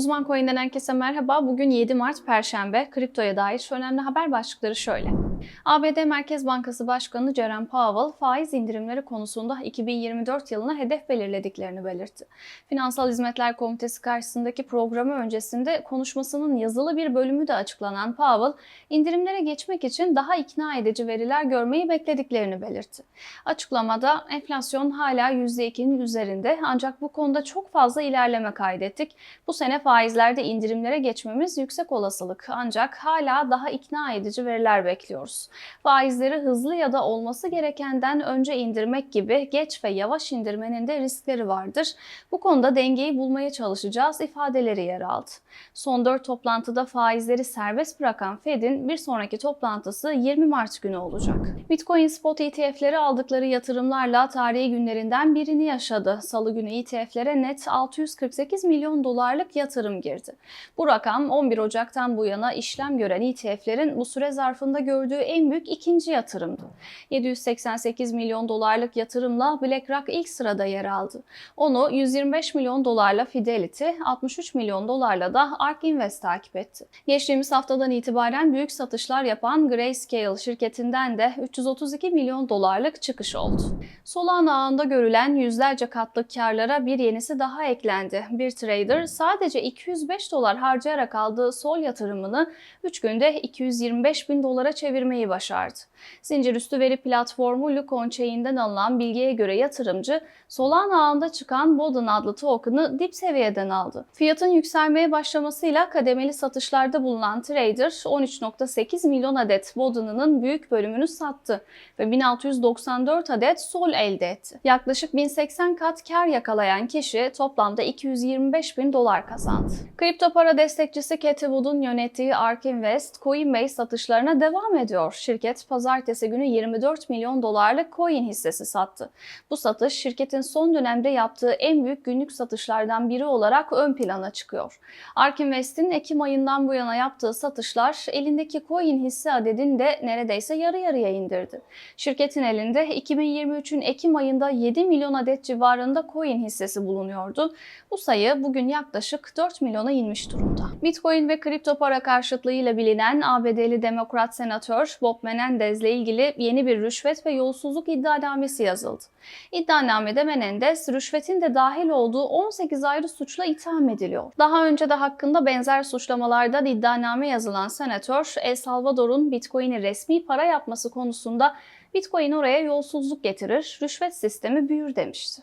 Uzman Coin'den herkese merhaba. Bugün 7 Mart Perşembe. Kriptoya dair önemli haber başlıkları şöyle. ABD Merkez Bankası Başkanı Jerome Powell faiz indirimleri konusunda 2024 yılına hedef belirlediklerini belirtti. Finansal Hizmetler Komitesi karşısındaki programı öncesinde konuşmasının yazılı bir bölümü de açıklanan Powell, indirimlere geçmek için daha ikna edici veriler görmeyi beklediklerini belirtti. Açıklamada enflasyon hala %2'nin üzerinde ancak bu konuda çok fazla ilerleme kaydettik. Bu sene faizlerde indirimlere geçmemiz yüksek olasılık ancak hala daha ikna edici veriler bekliyoruz. Faizleri hızlı ya da olması gerekenden önce indirmek gibi geç ve yavaş indirmenin de riskleri vardır. Bu konuda dengeyi bulmaya çalışacağız ifadeleri yer aldı. Son 4 toplantıda faizleri serbest bırakan Fed'in bir sonraki toplantısı 20 Mart günü olacak. Bitcoin spot ETF'leri aldıkları yatırımlarla tarihi günlerinden birini yaşadı. Salı günü ETF'lere net 648 milyon dolarlık yatırım girdi. Bu rakam 11 Ocak'tan bu yana işlem gören ETF'lerin bu süre zarfında gördüğü en büyük ikinci yatırımdı. 788 milyon dolarlık yatırımla BlackRock ilk sırada yer aldı. Onu 125 milyon dolarla Fidelity, 63 milyon dolarla da ARK Invest takip etti. Geçtiğimiz haftadan itibaren büyük satışlar yapan Grayscale şirketinden de 332 milyon dolarlık çıkış oldu. Solana ağında görülen yüzlerce katlık karlara bir yenisi daha eklendi. Bir trader sadece 205 dolar harcayarak aldığı sol yatırımını 3 günde 225 bin dolara çevirmeyi başardı. Zincirüstü veri platformu Lucon Chain'den alınan bilgiye göre yatırımcı Solana ağında çıkan Bodin adlı token'ı dip seviyeden aldı. Fiyatın yükselmeye başlamasıyla kademeli satışlarda bulunan trader 13.8 milyon adet Bodin'ının büyük bölümünü sattı ve 1694 adet sol elde etti. Yaklaşık 1080 kat kar yakalayan kişi toplamda 225 bin dolar kazandı. Kripto para destekçisi Cathie Wood'un yönettiği ARK Invest, Coinbase satışlarına devam ediyor. Şirket pazartesi günü 24 milyon dolarlık coin hissesi sattı. Bu satış şirketin son dönemde yaptığı en büyük günlük satışlardan biri olarak ön plana çıkıyor. ARK Invest'in Ekim ayından bu yana yaptığı satışlar elindeki coin hisse adedini de neredeyse yarı yarıya indirdi. Şirketin elinde 2023'ün Ekim ayında 7 milyon adet civarında coin hissesi bulunuyordu. Bu sayı bugün yaklaşık 4 milyona inmiş durumda. Bitcoin ve kripto para karşıtlığıyla bilinen ABD'li Demokrat Senatör Bob Menendez ile ilgili yeni bir rüşvet ve yolsuzluk iddianamesi yazıldı. İddianamede Menendez, rüşvetin de dahil olduğu 18 ayrı suçla itham ediliyor. Daha önce de hakkında benzer suçlamalardan iddianame yazılan senatör, El Salvador'un Bitcoin'i resmi para yapması konusunda Bitcoin oraya yolsuzluk getirir, rüşvet sistemi büyür demişti.